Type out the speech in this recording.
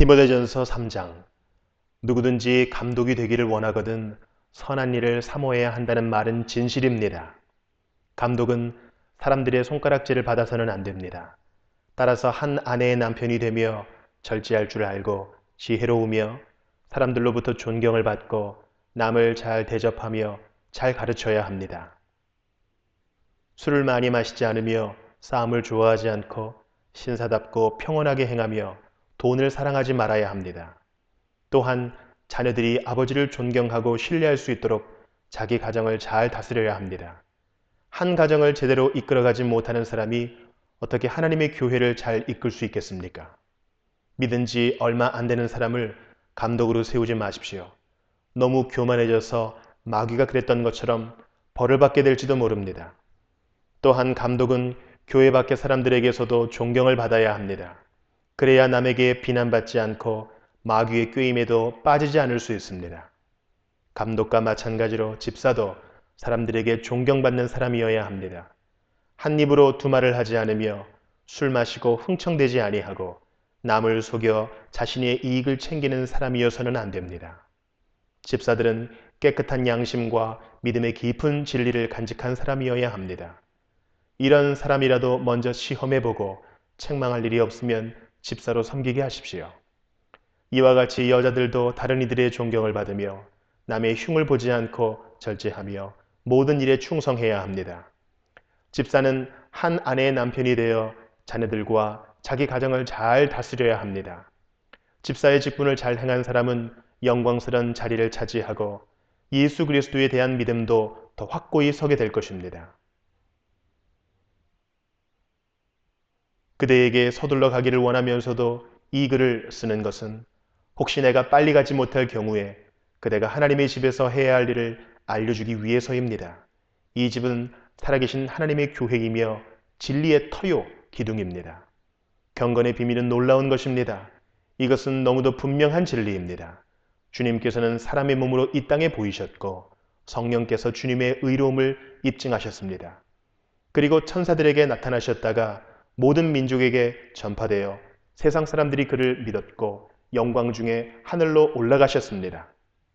디모데전서 3장 누구든지 감독이 되기를 원하거든 선한 일을 사모해야 한다는 말은 진실입니다. 감독은 사람들의 손가락질을 받아서는 안 됩니다. 따라서 한 아내의 남편이 되며 절제할 줄 알고 지혜로우며 사람들로부터 존경을 받고 남을 잘 대접하며 잘 가르쳐야 합니다. 술을 많이 마시지 않으며 싸움을 좋아하지 않고 신사답고 평온하게 행하며 돈을 사랑하지 말아야 합니다. 또한 자녀들이 아버지를 존경하고 신뢰할 수 있도록 자기 가정을 잘 다스려야 합니다. 한 가정을 제대로 이끌어가지 못하는 사람이 어떻게 하나님의 교회를 잘 이끌 수 있겠습니까? 믿은 지 얼마 안 되는 사람을 감독으로 세우지 마십시오. 너무 교만해져서 마귀가 그랬던 것처럼 벌을 받게 될지도 모릅니다. 또한 감독은 교회 밖의 사람들에게서도 존경을 받아야 합니다. 그래야 남에게 비난받지 않고 마귀의 꾀임에도 빠지지 않을 수 있습니다. 감독과 마찬가지로 집사도 사람들에게 존경받는 사람이어야 합니다. 한 입으로 두 말을 하지 않으며 술 마시고 흥청대지 아니하고 남을 속여 자신의 이익을 챙기는 사람이어서는 안 됩니다. 집사들은 깨끗한 양심과 믿음의 깊은 진리를 간직한 사람이어야 합니다. 이런 사람이라도 먼저 시험해보고 책망할 일이 없으면 집사로 섬기게 하십시오. 이와 같이 여자들도 다른 이들의 존경을 받으며 남의 흉을 보지 않고 절제하며 모든 일에 충성해야 합니다. 집사는 한 아내의 남편이 되어 자녀들과 자기 가정을 잘 다스려야 합니다. 집사의 직분을 잘 행한 사람은 영광스런 자리를 차지하고 예수 그리스도에 대한 믿음도 더 확고히 서게 될 것입니다. 그대에게 서둘러 가기를 원하면서도 이 글을 쓰는 것은 혹시 내가 빨리 가지 못할 경우에 그대가 하나님의 집에서 해야 할 일을 알려주기 위해서입니다. 이 집은 살아계신 하나님의 교회이며 진리의 터요 기둥입니다. 경건의 비밀은 놀라운 것입니다. 이것은 너무도 분명한 진리입니다. 주님께서는 사람의 몸으로 이 땅에 보이셨고 성령께서 주님의 의로움을 입증하셨습니다. 그리고 천사들에게 나타나셨다가 모든 민족에게 전파되어 세상 사람들이 그를 믿었고 영광 중에 하늘로 올라가셨습니다.